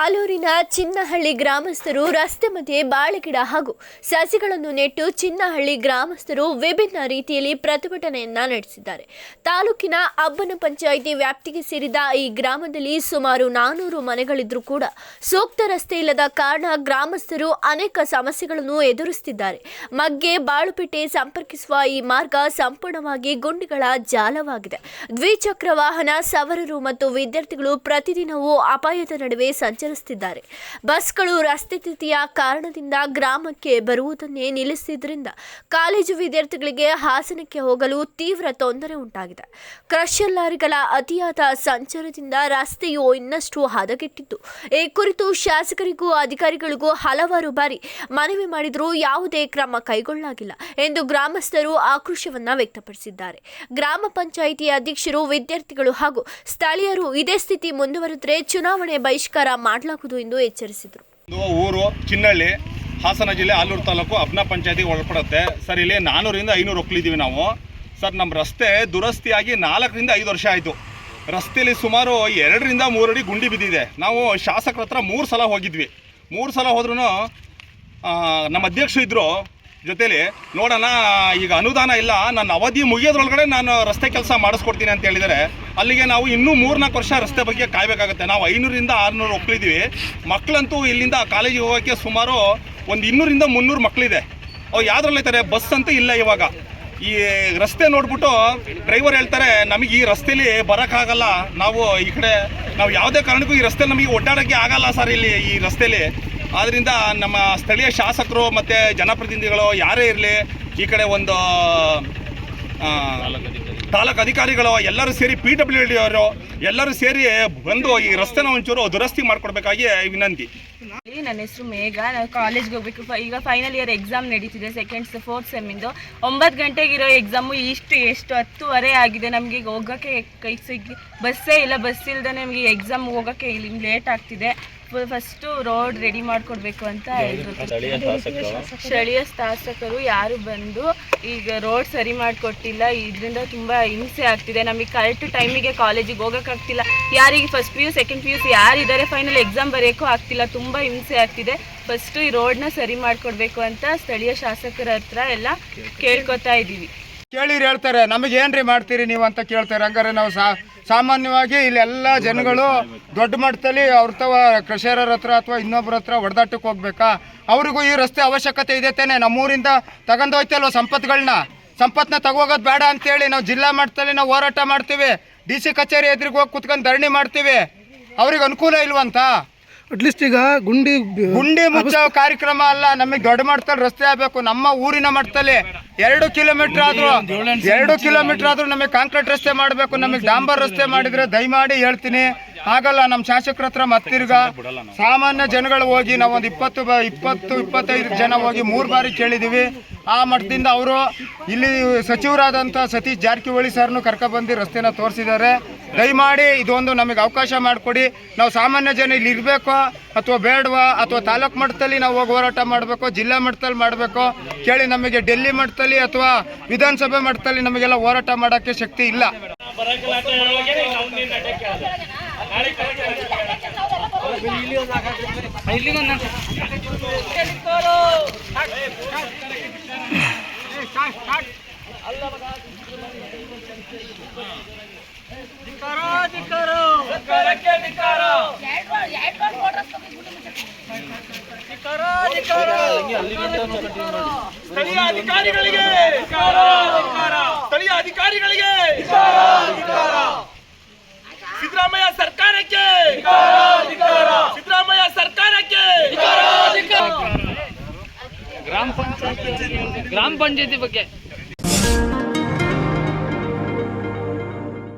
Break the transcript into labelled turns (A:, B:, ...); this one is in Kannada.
A: ಆಲೂರಿನ ಚಿನ್ನಹಳ್ಳಿ ಗ್ರಾಮಸ್ಥರು ರಸ್ತೆ ಮಧ್ಯೆ ಬಾಳೆಗಿಡ ಹಾಗೂ ಸಸಿಗಳನ್ನು ನೆಟ್ಟು ಚಿನ್ನಹಳ್ಳಿ ಗ್ರಾಮಸ್ಥರು ವಿಭಿನ್ನ ರೀತಿಯಲ್ಲಿ ಪ್ರತಿಭಟನೆಯನ್ನ ನಡೆಸಿದ್ದಾರೆ. ತಾಲೂಕಿನ ಅಬ್ಬನ ಪಂಚಾಯಿತಿ ವ್ಯಾಪ್ತಿಗೆ ಸೇರಿದ ಈ ಗ್ರಾಮದಲ್ಲಿ ಸುಮಾರು ನಾನೂರು ಮನೆಗಳಿದ್ರೂ ಕೂಡ ಸೂಕ್ತ ರಸ್ತೆ ಇಲ್ಲದ ಕಾರಣ ಗ್ರಾಮಸ್ಥರು ಅನೇಕ ಸಮಸ್ಯೆಗಳನ್ನು ಎದುರಿಸುತ್ತಿದ್ದಾರೆ ಮಗ್ಗೆ, ಬಾಳುಪೇಟೆ ಸಂಪರ್ಕಿಸುವ ಈ ಮಾರ್ಗ ಸಂಪೂರ್ಣವಾಗಿ ಗುಂಡಿಗಳ ಜಾಲವಾಗಿದೆ. ದ್ವಿಚಕ್ರ ವಾಹನ, ಸವರರು ಮತ್ತು ವಿದ್ಯಾರ್ಥಿಗಳು ಪ್ರತಿದಿನವೂ ಅಪಾಯದ ನಡುವೆ ಸಂಚರಿಸುತ್ತಿದ್ದಾರೆ ಬಸ್ಗಳು ರಸ್ತೆ ಸ್ಥಿತಿಯ ಕಾರಣದಿಂದ ಗ್ರಾಮಕ್ಕೆ ಬರುವುದನ್ನೇ ನಿಲ್ಲಿಸಿದ್ರಿಂದ ಕಾಲೇಜು ವಿದ್ಯಾರ್ಥಿಗಳಿಗೆ ಹಾಸನಕ್ಕೆ ಹೋಗಲು ತೀವ್ರ ತೊಂದರೆ ಉಂಟಾಗಿದೆ. ಕ್ರಷರ್ ಅತಿಯಾದ ಸಂಚಾರದಿಂದ ರಸ್ತೆಯು ಇನ್ನಷ್ಟು ಹದಗೆಟ್ಟಿದ್ದು ಈ ಕುರಿತು ಶಾಸಕರಿಗೂ ಅಧಿಕಾರಿಗಳಿಗೂ ಹಲವಾರು ಬಾರಿ ಮನವಿ ಮಾಡಿದರೂ ಯಾವುದೇ ಕ್ರಮ ಕೈಗೊಳ್ಳಲಾಗಿಲ್ಲ ಎಂದು ಗ್ರಾಮಸ್ಥರು ಆಕ್ರೋಶವನ್ನ ವ್ಯಕ್ತಪಡಿಸಿದ್ದಾರೆ. ಗ್ರಾಮ ಪಂಚಾಯಿತಿ ಅಧ್ಯಕ್ಷರು, ವಿದ್ಯಾರ್ಥಿಗಳು ಹಾಗೂ ಸ್ಥಳೀಯರು ಇದೇ ಸ್ಥಿತಿ ಮುಂದುವರೆದರೆ ಚುನಾವಣೆ ಬಹಿಷ್ಕಾರ ಮಾಡಲಾಗುವುದು ಎಂದು ಎಚ್ಚರಿಸಿದರು.
B: ಊರು, ಚಿನ್ನಳ್ಳಿ, ಹಾಸನ ಜಿಲ್ಲೆ, ಆಲೂರು ತಾಲೂಕು ಅಬ್ನ ಪಂಚಾಯತಿಗೆ ಒಳಪಡುತ್ತೆ. ಸರ್, ಇಲ್ಲಿ ನಾನೂರಿಂದ ಐನೂರು ಒಕ್ಕಲಿದ್ದೀವಿ ನಾವು. ಸರ್ ನಮ್ಮ ರಸ್ತೆ ದುರಸ್ತಿಯಾಗಿ ನಾಲ್ಕರಿಂದ ಐದು ವರ್ಷ ಆಯಿತು. ರಸ್ತೆಯಲ್ಲಿ ಸುಮಾರು ಎರಡರಿಂದ ಮೂರಡಿ ಗುಂಡಿ ಬಿದ್ದಿದೆ. ನಾವು ಶಾಸಕರ ಹತ್ರ ಮೂರು ಸಲ ಹೋಗಿದ್ವಿ. ಮೂರು ಸಲ ಹೋದ್ರೂ ನಮ್ಮ ಅಧ್ಯಕ್ಷರು ಇದ್ದರು ಜೊತೇಲಿ ನೋಡೋಣ, ಈಗ ಅನುದಾನ ಇಲ್ಲ, ನನ್ನ ಅವಧಿ ಮುಗಿಯೋದ್ರೊಳಗಡೆ ನಾನು ರಸ್ತೆ ಕೆಲಸ ಮಾಡಿಸ್ಕೊಡ್ತೀನಿ ಅಂತ ಹೇಳಿದರೆ ಅಲ್ಲಿಗೆ ನಾವು ಇನ್ನೂ ಮೂರ್ನಾಲ್ಕು ವರ್ಷ ರಸ್ತೆ ಬಗ್ಗೆ ಕಾಯಬೇಕಾಗುತ್ತೆ. ನಾವು ಐನೂರಿಂದ ಆರುನೂರು ಒಕ್ಕಲಿದ್ದೀವಿ ಮಕ್ಕಳಂತೂ ಇಲ್ಲಿಂದ ಕಾಲೇಜಿಗೆ ಹೋಗೋಕ್ಕೆ ಸುಮಾರು ಒಂದು ಇನ್ನೂರಿಂದ ಮುನ್ನೂರು ಮಕ್ಕಳಿದೆ ಅವು ಯಾವ್ದ್ರಲ್ಲಿರ್ತಾರೆ ಬಸ್ ಅಂತೂ ಇಲ್ಲ ಇವಾಗ. ಈ ರಸ್ತೆ ನೋಡ್ಬಿಟ್ಟು ಡ್ರೈವರ್ ಹೇಳ್ತಾರೆ, ನಮಗೆ ಈ ರಸ್ತೆಯಲ್ಲಿ ಬರೋಕ್ಕಾಗಲ್ಲ. ನಾವು ಈ ಕಡೆ, ನಾವು ಯಾವುದೇ ಕಾರಣಕ್ಕೂ ಈ ರಸ್ತೆ ನಮಗೆ ಒಡ್ಡಾಡೋಕ್ಕೆ ಆಗಲ್ಲ ಸರ್ ಇಲ್ಲಿ ಈ ರಸ್ತೆಲಿ. ಆದ್ದರಿಂದ ನಮ್ಮ ಸ್ಥಳೀಯ ಶಾಸಕರು ಮತ್ತು ಜನಪ್ರತಿನಿಧಿಗಳು ಯಾರೇ ಇರಲಿ, ಈ ಕಡೆ ಒಂದು ತಾಲೂಕು ಅಧಿಕಾರಿಗಳು ಎಲ್ಲರೂ ಸೇರಿ ಪಿ ಡಬ್ಲ್ಯೂ ಡಿ ಅವರು ಎಲ್ಲರೂ ಸೇರಿ ಬಂದು ಈ ರಸ್ತೆನ ಒಂಚೂರು ದುರಸ್ತಿ ಮಾಡಿಕೊಡ್ಬೇಕಾಗಿ ವಿನಂತಿ.
C: ನನ್ನ ಹೆಸರು ಮೇಘ. ನಾನು ಕಾಲೇಜ್ಗೆ ಹೋಗ್ಬೇಕು. ಈಗ ಫೈನಲ್ ಇಯರ್ ಎಕ್ಸಾಮ್ ನಡೀತಿದೆ ಸೆಕೆಂಡ್ ಫೋರ್ತ್ ಸೆಮ್ಮಿಂದು ಒಂಬತ್ತು ಗಂಟೆಗಿರೋ ಎಕ್ಸಾಮು ಇಷ್ಟು, ಎಷ್ಟು? ಹತ್ತುವರೆ ಆಗಿದೆ. ನಮಗೆ ಹೋಗೋಕ್ಕೆ ಕೈ ಸಿಗಿ ಬಸ್ಸೇ ಇಲ್ಲ. ಬಸ್ ಇಲ್ಲದೆ ನಮಗೆ ಎಕ್ಸಾಮ್ ಹೋಗೋಕ್ಕೆ ಇಲ್ಲಿ ಲೇಟ್ ಆಗ್ತಿದೆ. ಫಸ್ಟು ರೋಡ್ ರೆಡಿ ಮಾಡಿಕೊಡ್ಬೇಕು ಅಂತ ಹೇಳಿದ್ರು. ಸ್ಥಳೀಯ ಶಾಸಕರು, ಯಾರು ಬಂದು ಈಗ ರೋಡ್ ಸರಿ ಮಾಡಿಕೊಟ್ಟಿಲ್ಲ. ಇದರಿಂದ ತುಂಬ ಹಿಂಸೆ ಆಗ್ತಿದೆ. ನಮಗೆ ಕರೆಕ್ಟ್ ಟೈಮಿಗೆ ಕಾಲೇಜಿಗೆ ಹೋಗೋಕ್ಕಾಗ್ತಿಲ್ಲ. ಯಾರಿಗೆ first P U second P U C ಯಾರಿದ್ದಾರೆ ಫೈನಲ್ ಎಕ್ಸಾಮ್ ಬರೆಯೋಕ್ಕೂ ಆಗ್ತಿಲ್ಲ, ತುಂಬ ಹಿಂಸೆ ಆಗ್ತಿದೆ. ಫಸ್ಟು ಈ ರೋಡ್ನ ಸರಿ ಮಾಡಿಕೊಡ್ಬೇಕು ಅಂತ ಸ್ಥಳೀಯ ಶಾಸಕರ ಹತ್ರ ಎಲ್ಲ ಕೇಳ್ಕೊತಾ ಇದ್ದೀವಿ.
D: ಕೇಳಿರಿ ಹೇಳ್ತಾರೆ, ನಮಗೆ ಏನ್ರಿ ಮಾಡ್ತೀರಿ ನೀವು ಅಂತ ಕೇಳ್ತಾರೆ. ಹಂಗಾರೆ ನಾವು ಸಾ, ಸಾಮಾನ್ಯವಾಗಿ ಇಲ್ಲೆಲ್ಲ ಜನಗಳು ದೊಡ್ಡ ಮಟ್ಟದಲ್ಲಿ ಅವ್ರ ತವ ಕೃಷಿಯರ ಹತ್ರ ಅಥವಾ ಇನ್ನೊಬ್ಬರ ಹತ್ರ ಹೊಡೆದಾಟಕ್ಕೆ ಹೋಗ್ಬೇಕಾ? ಅವ್ರಿಗೂ ಈ ರಸ್ತೆ ಅವಶ್ಯಕತೆ ಇದೆ ತಾನೆ? ನಮ್ಮೂರಿಂದ ತಗೊಂಡೋಯ್ತಲ್ವ ಸಂಪತ್ತುಗಳನ್ನ ಸಂಪತ್ನ ತಗೋಗೋದು ಬೇಡ ಅಂತೇಳಿ ನಾವು ಜಿಲ್ಲಾ ಮಟ್ಟದಲ್ಲಿ ನಾವು ಹೋರಾಟ ಮಾಡ್ತೀವಿ. ಡಿ ಸಿ ಕಚೇರಿ ಎದುರಿಗೆ ಹೋಗಿ ಕುತ್ಕೊಂಡು ಧರಣಿ ಮಾಡ್ತೀವಿ. ಅವ್ರಿಗೆ ಅನುಕೂಲ ಇಲ್ವಂತ?
E: ಅಟ್ಲೀಸ್ಟ್ ಈಗ ಗುಂಡಿ
D: ಗುಂಡಿ ಮುಚ್ಚೋ ಕಾರ್ಯಕ್ರಮ ಅಲ್ಲ ನಮಗೆ ದೊಡ್ಡ ಮಟ್ಟದಲ್ಲಿ ರಸ್ತೆ ಆಗಬೇಕು. ನಮ್ಮ ಊರಿನ ಮಟ್ಟದಲ್ಲಿ ಎರಡು ಕಿಲೋಮೀಟರ್ ಆದರೂ ಎರಡು ಕಿಲೋಮೀಟರ್ ಆದರೂ ನಮಗೆ ಕಾಂಕ್ರೀಟ್ ರಸ್ತೆ ಮಾಡಬೇಕು. ನಮಗೆ ಡಾಂಬರ್ ರಸ್ತೆ ಮಾಡಿದ್ರೆ ದಯಮಾಡಿ ಹೇಳ್ತೀನಿ. ಆಗಲ್ಲ ನಮ್ಮ ಶಾಸಕರ ಹತ್ರ ಮತ್ತಿರ್ಗ ಸಾಮಾನ್ಯ ಜನಗಳು ಹೋಗಿ ನಾವೊಂದು ಇಪ್ಪತ್ತು ಬ- ಇಪ್ಪತ್ತು ಇಪ್ಪತ್ತೈದು ಜನ ಹೋಗಿ ಮೂರು ಬಾರಿ ಕೇಳಿದ್ದೀವಿ ಆ ಮಠದಿಂದ ಅವರು ಇಲ್ಲಿ ಸಚಿವರಾದಂಥ ಸತೀಶ್ ಜಾರಕಿಹೊಳಿ ಸರ್ನು ಕರ್ಕೊಬಂದು ರಸ್ತೆನ ತೋರಿಸಿದ್ದಾರೆ. ದಯಮಾಡಿ ಇದೊಂದು ನಮಗೆ ಅವಕಾಶ ಮಾಡಿಕೊಡಿ. ನಾವು ಸಾಮಾನ್ಯ ಜನ ಇಲ್ಲಿ ಇರಬೇಕೋ ಅಥವಾ ಬೇಡವಾ ಅಥವಾ ತಾಲೂಕು ಮಟ್ಟದಲ್ಲಿ ನಾವು ಹೋಗಿ ಹೋರಾಟ ಮಾಡಬೇಕು ಜಿಲ್ಲಾ ಮಟ್ಟದಲ್ಲಿ ಮಾಡಬೇಕು ಕೇಳಿ ನಮಗೆ ಡೆಲ್ಲಿ ಮಟ್ಟದಲ್ಲಿ ಅಥವಾ ವಿಧಾನಸಭೆ ಮಟ್ಟದಲ್ಲಿ ನಮಗೆಲ್ಲ ಹೋರಾಟ ಮಾಡೋಕ್ಕೆ ಶಕ್ತಿ ಇಲ್ಲ.
B: ಸ್ಥಳೀಯ ಅಧಿಕಾರಿಗಳಿಗೆ ಸ್ಥಳೀಯ ಅಧಿಕಾರಿಗಳಿಗೆ ಸರ್ಕಾರಕ್ಕೆ ಸಿದ್ದರಾಮಯ್ಯ ಸರ್ಕಾರಕ್ಕೆ
F: ಗ್ರಾಮ ಪಂಚಾಯತಿ ಗ್ರಾಮ ಪಂಚಾಯತಿ ಬಗ್ಗೆ